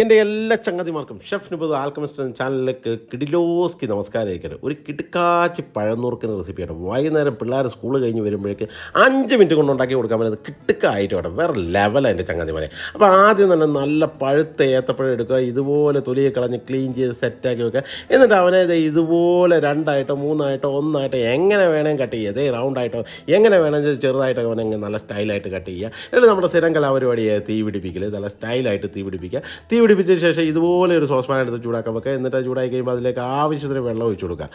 എന്റെ എല്ലാ ചങ്ങാതിമാർക്കും chef നുബദ് alchemist ചാനലിലേക്ക് കിടിലോസ്കി നമസ്കാരം അയക്കരുത് ഒരു കിടുക്കാച്ചി പഴന്നൂർക്കിന് റെസിപ്പിയാണ്. വൈകുന്നേരം പിള്ളേർ സ്കൂൾ കഴിഞ്ഞ് വരുമ്പോഴേക്ക് അഞ്ച് മിനിറ്റ് കൊണ്ട് ഉണ്ടാക്കി കൊടുക്കാൻ പറ്റുന്നത് കിട്ടുക്കായിട്ട് വേണം വേറെ ലെവലാണ് എന്റെ ചങ്ങാതിമാരെ. അപ്പോൾ ആദ്യം തന്നെ നല്ല പഴുത്ത ഏത്തപ്പഴം എടുക്കുക ഇതുപോലെ തൊലിയെ കളഞ്ഞ് ക്ലീൻ ചെയ്ത് സെറ്റാക്കി വെക്കുക. എന്നിട്ട് അവനെ ഇത് ഇതുപോലെ രണ്ടായിട്ടോ മൂന്നായിട്ടോ ഒന്നായിട്ടോ എങ്ങനെ വേണമെങ്കിൽ കട്ട് ചെയ്യുക. അതേ റൗണ്ടായിട്ടോ എങ്ങനെ വേണമെങ്കിൽ ചെറുതായിട്ടോ അവനെ നല്ല സ്റ്റൈലായിട്ട് കട്ട് ചെയ്യുക. എന്നിട്ട് നമ്മുടെ സ്ഥിരം കലാപരിപാടിയായ തീ പിടിപ്പിക്കൽ നല്ല സ്റ്റൈലായിട്ട് തീ പിടിപ്പിക്കുക. തീ പിടിപ്പിച്ചതിന് ശേഷം ഇതുപോലെ ഒരു സോസ്പാൻ എടുത്ത് ചൂടാക്കാൻ വെക്കുക. എന്നിട്ട് ചൂടാക്കി കഴിയുമ്പോൾ അതിലേക്ക് ആവശ്യത്തിന് വെള്ളം ഒഴിച്ചു കൊടുക്കുക.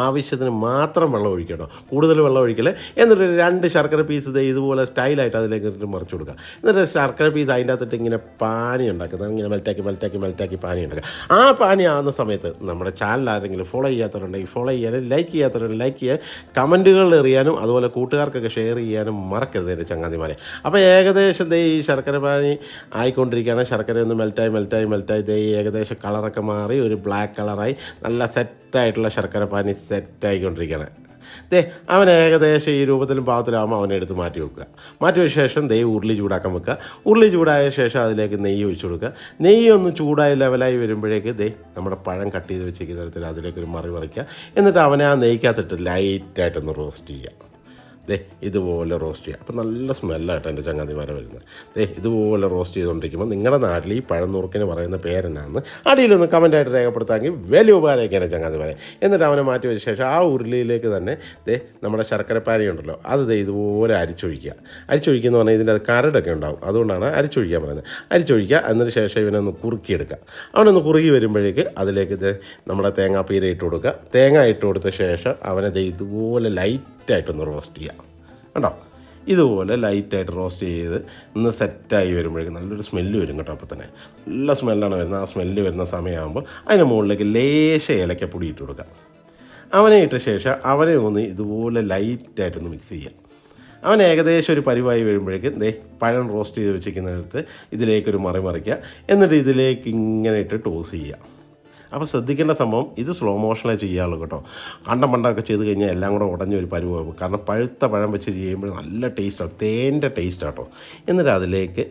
ആവശ്യത്തിന് മാത്രം വെള്ളം ഒഴിക്കണം കൂടുതൽ വെള്ളം ഒഴിക്കൽ. എന്നിട്ട് രണ്ട് ശർക്കര പീസ് ഇത് ഇതുപോലെ സ്റ്റൈലായിട്ട് അതിലേക്ക് ഇട്ട് മറിച്ച് കൊടുക്കുക. എന്നിട്ട് ശർക്കര പീസ് അതിന്റെ അകത്തിട്ട് ഇങ്ങനെ പാനി ഉണ്ടാക്കുന്നത് ഇങ്ങനെ മെൽറ്റാക്കി മെൽറ്റാക്കി മെൽറ്റാക്കി പാനി ഉണ്ടാക്കുക. ആ പാനി ആവുന്ന സമയത്ത് നമ്മുടെ ചാനൽ ആരെങ്കിലും ഫോളോ ചെയ്യാത്തവരുണ്ടെങ്കിൽ ഫോളോ ചെയ്യാനും ലൈക്ക് ചെയ്യാത്തവരുണ്ടെങ്കിൽ ലൈക്ക് ചെയ്യാൻ കമന്റുകൾ എറിയാനും അതുപോലെ കൂട്ടുകാർക്കൊക്കെ ഷെയർ ചെയ്യാനും മറക്കരുത് എന്റെ ചങ്ങാതിമാരെ. അപ്പോൾ ഏകദേശം ഈ ശർക്കര പാനി ആയിക്കൊണ്ടിരിക്കുകയാണ്. ശർക്കര ഒന്ന് മെൽറ്റായി മെൽറ്റായി മെൽറ്റായി ദേ ഈ ഏകദേശം കളറൊക്കെ മാറി ഒരു ബ്ലാക്ക് കളറായി. നല്ല സെറ്റായിട്ടുള്ള ശർക്കര പാനി സെറ്റായിക്കൊണ്ടിരിക്കുകയാണ് ദേ അവൻ ഏകദേശം ഈ രൂപത്തിലും പാവത്തിലാകുമ്പോൾ അവനെ എടുത്ത് മാറ്റി വെക്കുക. മാറ്റി വെച്ച ശേഷം ദേ ഉരുളി ചൂടാക്കാൻ വെക്കുക. ഉരുളി ചൂടായ ശേഷം അതിലേക്ക് നെയ്യ് ഒഴിച്ചു കൊടുക്കുക. നെയ്യ് ഒന്ന് ചൂടായ ലെവലായി വരുമ്പോഴേക്ക് ദേ നമ്മുടെ പഴം കട്ട് ചെയ്ത് വെച്ചിരിക്കുന്ന തരത്തിൽ അതിലേക്ക് ഒരു മറി മറിക്കുക എന്നിട്ട് അവനെ ആ നെയ്ക്കകത്തിട്ട് ലൈറ്റായിട്ടൊന്ന് റോസ്റ്റ് ചെയ്യുക. ദേ ഇതുപോലെ റോസ്റ്റ് ചെയ്യുക അപ്പോൾ നല്ല സ്മെല്ലായിട്ട് എന്റെ ചങ്ങാതിമാരെ വരുന്നത്. ദേ ഇതുപോലെ റോസ്റ്റ് ചെയ്തുകൊണ്ടിരിക്കുമ്പോൾ നിങ്ങളുടെ നാട്ടിൽ ഈ പഴനുറുക്കിന് പറയുന്ന പേരെന്നാന്ന് അടിയിലൊന്ന് കമന്റായിട്ട് രേഖപ്പെടുത്താമെങ്കിൽ വലിയ ഉപകാരമൊക്കെയാണ് ചങ്ങാതിമാരെ എന്നിട്ട് അവനെ മാറ്റി വെച്ച ശേഷം ആ ഉരുളിയിലേക്ക് തന്നെ ദേ നമ്മുടെ ശർക്കരപ്പാനി ഉണ്ടല്ലോ അത് ദേ ഇതുപോലെ അരിച്ചൊഴിക്കുക. അരിച്ചൊഴിക്കുക പറഞ്ഞാൽ ഇതിന്റെ അത് കരടൊക്കെ ഉണ്ടാവും. അതുകൊണ്ടാണ് അരിച്ചൊഴിക്കാൻ പറയുന്നത്. അരിച്ചൊഴിക്കുക അതിന് ശേഷം ഇവനൊന്ന് കുറുക്കിയെടുക്കുക. അവനൊന്ന് കുറുകി വരുമ്പോഴേക്ക് അതിലേക്ക് ഇത് നമ്മുടെ തേങ്ങാപ്പീര ഇട്ട് കൊടുക്കുക. തേങ്ങ ഇട്ട് കൊടുത്ത ശേഷം ദേ ഇതുപോലെ ലൈറ്റായിട്ടൊന്ന് റോസ്റ്റ് ചെയ്യുക. കണ്ടോ? ഇതുപോലെ ലൈറ്റായിട്ട് റോസ്റ്റ് ചെയ്ത് ഒന്ന് സെറ്റായി വരുമ്പോഴേക്കും നല്ലൊരു സ്മെല്ല് വരും കേട്ടോ അപ്പോൾ തന്നെ നല്ല സ്മെല്ലാണ് വരുന്നത്. ആ സ്മെല്ല് വരുന്ന സമയമാകുമ്പോൾ അതിന് മുകളിലേക്ക് ലേശ ഏലക്കപ്പൊടി ഇട്ട് കൊടുക്കാം. അവനെ ഇട്ട ശേഷം അവനെ ഒന്ന് ഇതുപോലെ ലൈറ്റായിട്ടൊന്ന് മിക്സ് ചെയ്യുക അവൻ ഏകദേശം ഒരു പരിവായി വരുമ്പോഴേക്കും ദേ പഴം റോസ്റ്റ് ചെയ്ത് വെച്ചിരിക്കുന്നിടത്ത് ഇതിലേക്കൊരു മറി മറിക്കുക. എന്നിട്ട് ഇതിലേക്ക് ഇങ്ങനെ ഇട്ട് ടോസ് ചെയ്യുക. അപ്പോൾ ശ്രദ്ധിക്കേണ്ട സംഭവം ഇത് സ്ലോ മോഷനിലേ ചെയ്യാറുള്ളൂ കേട്ടോ. കണ്ടം പണ്ടൊക്കെ ചെയ്ത് കഴിഞ്ഞാൽ എല്ലാം കൂടെ ഉടഞ്ഞ ഒരു പരുവാകും കാരണം പഴുത്ത പഴം വെച്ച് ചെയ്യുമ്പോൾ നല്ല ടേസ്റ്റാണ് തേന്റെ ടേസ്റ്റ് ആട്ടോ എന്നിട്ട് അതിലേക്ക്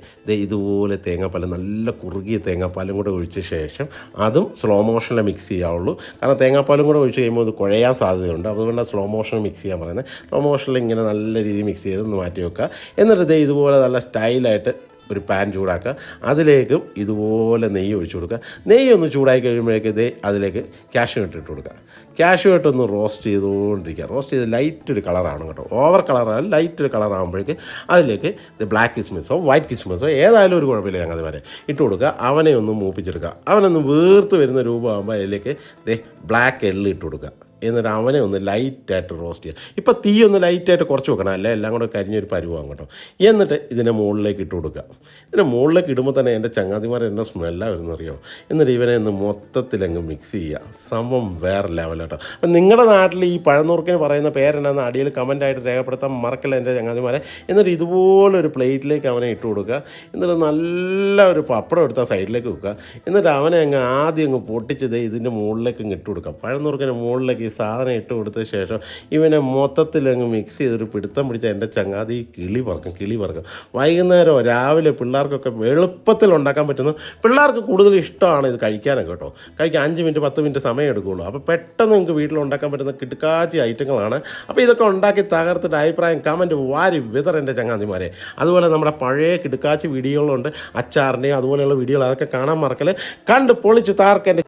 ഇതുപോലെ തേങ്ങാപ്പാൽ നല്ല കുറുകിയ തേങ്ങാപ്പാലും കൂടെ ഒഴിച്ച ശേഷം അതും സ്ലോ മോഷനിൽ മിക്സ് ചെയ്യാവുള്ളൂ. കാരണം തേങ്ങാപ്പാലും കൂടെ ഒഴിച്ച് കഴിയുമ്പോൾ അത് കുഴയാൻ സാധ്യതയുണ്ട്. അതുകൊണ്ട് സ്ലോ മോഷൻ മിക്സ് ചെയ്യാൻ പറയുന്നത്. സ്ലോ മോഷനിൽ ഇങ്ങനെ നല്ല രീതിയിൽ മിക്സ് ചെയ്ത് ഒന്ന് മാറ്റി വെക്കുക. എന്നിട്ട് ഇതേ ഇതുപോലെ നല്ല സ്റ്റൈലായിട്ട് ഒരു പാൻ ചൂടാക്കുക. അതിലേക്ക് ഇതുപോലെ നെയ്യ് ഒഴിച്ചു കൊടുക്കുക. നെയ്യ് ഒന്ന് ചൂടായി കഴിയുമ്പോഴേക്ക് ഇതേ അതിലേക്ക് കാഷ്യൂ ഇട്ട് ഇട്ട് കൊടുക്കുക. കാഷ്യൂ ഇട്ടൊന്ന് റോസ്റ്റ് ചെയ്തുകൊണ്ടിരിക്കുക. റോസ്റ്റ് ചെയ്ത് ലൈറ്റ് ഒരു കളറാണ് കേട്ടോ. ഓവർ കളറാണ് ലൈറ്റ് ഒരു കളറാകുമ്പോഴേക്ക് അതിലേക്ക് ഇത് ബ്ലാക്ക് കിസ്മിസോ വൈറ്റ് കിസ്മിസോ ഏതായാലും ഒരു കുഴപ്പമില്ല ഞങ്ങൾ വരെ ഇട്ട് കൊടുക്കുക. അവനെ ഒന്ന് മൂപ്പിച്ചെടുക്കുക. അവനൊന്ന് വീർത്ത് വരുന്ന രൂപമാകുമ്പോൾ അതിലേക്ക് ദേ ബ്ലാക്ക് എള്ള് ഇട്ട് കൊടുക്കുക. എന്നിട്ട് അവനെ ഒന്ന് ലൈറ്റായിട്ട് റോസ്റ്റ് ചെയ്യുക ഇപ്പോൾ തീ ഒന്ന് ലൈറ്റായിട്ട് കുറച്ച് വെക്കണം. അല്ലേ? എല്ലാം കൂടെ കരിഞ്ഞൊരു പരുവാകും കേട്ടോ. എന്നിട്ട് ഇതിനെ മുകളിലേക്ക് ഇട്ട് കൊടുക്കുക. ഇതിനെ മുകളിലേക്ക് ഇടുമ്പോൾ തന്നെ എന്റെ ചങ്ങാതിമാർ എന്നെ സ്മെല്ലാണ് വരുന്നറിയോ? എന്നിട്ട് ഇവനെ ഒന്ന് മൊത്തത്തിലങ്ങ് മിക്സ് ചെയ്യുക. സംഭവം വേറെ ലെവൽ അപ്പം നിങ്ങളുടെ നാട്ടിൽ ഈ പഴനുറുക്കിന് പറയുന്ന പേരെന്നാന്ന് അടിയിൽ കമന്റായിട്ട് രേഖപ്പെടുത്താൻ മറക്കില്ല എന്റെ ചങ്ങാതിമാരെ? എന്നിട്ട് ഇതുപോലൊരു പ്ലേറ്റിലേക്ക് അവനെ ഇട്ട് കൊടുക്കുക. എന്നിട്ട് നല്ല ഒരു പപ്പടം എടുത്ത സൈഡിലേക്ക് വെക്കുക. എന്നിട്ട് അവനെ അങ്ങ് ആദ്യം അങ്ങ് പൊട്ടിച്ചത് ഇതിന്റെ മുകളിലേക്ക് ഇട്ട് കൊടുക്കുക. പഴനുറുക്കിന് മുകളിലേക്ക് ഈ സാധനം ഇട്ട് കൊടുത്ത ശേഷം ഇവനെ മൊത്തത്തിൽ അങ്ങ് മിക്സ് ചെയ്തൊരു പിടുത്തം പിടിച്ച എന്റെ ചങ്ങാതി കിളി പറക്കും കിളി പറക്കും വൈകുന്നേരമോ രാവിലെ പിള്ളേർക്കൊക്കെ എളുപ്പത്തിൽ ഉണ്ടാക്കാൻ പറ്റുന്നു പിള്ളേർക്ക് കൂടുതൽ ഇഷ്ടമാണ് ഇത് കഴിക്കാനൊക്കെ കേട്ടോ. കഴിക്കാൻ അഞ്ച് മിനിറ്റ് പത്ത് മിനിറ്റ് സമയം എടുക്കുകയുള്ളൂ അപ്പോൾ പെട്ടെന്ന് നിങ്ങൾക്ക് വീട്ടിൽ ഉണ്ടാക്കാൻ പറ്റുന്ന കിടുക്കാച്ചി ഐറ്റങ്ങളാണ്. അപ്പോൾ ഇതൊക്കെ ഉണ്ടാക്കി തകർത്തിട്ട് അഭിപ്രായം കമന്റ് വാരി വിതർ എന്റെ ചങ്ങാതിമാരെ. അതുപോലെ നമ്മുടെ പഴയ കിടുക്കാച്ചി വീഡിയോകളുണ്ട്. അച്ചാറിന്റെയും അതുപോലെയുള്ള വീഡിയോകൾ അതൊക്കെ കാണാൻ മറക്കൽ കണ്ട് പൊളിച്ച് താർക്ക് എന്റെ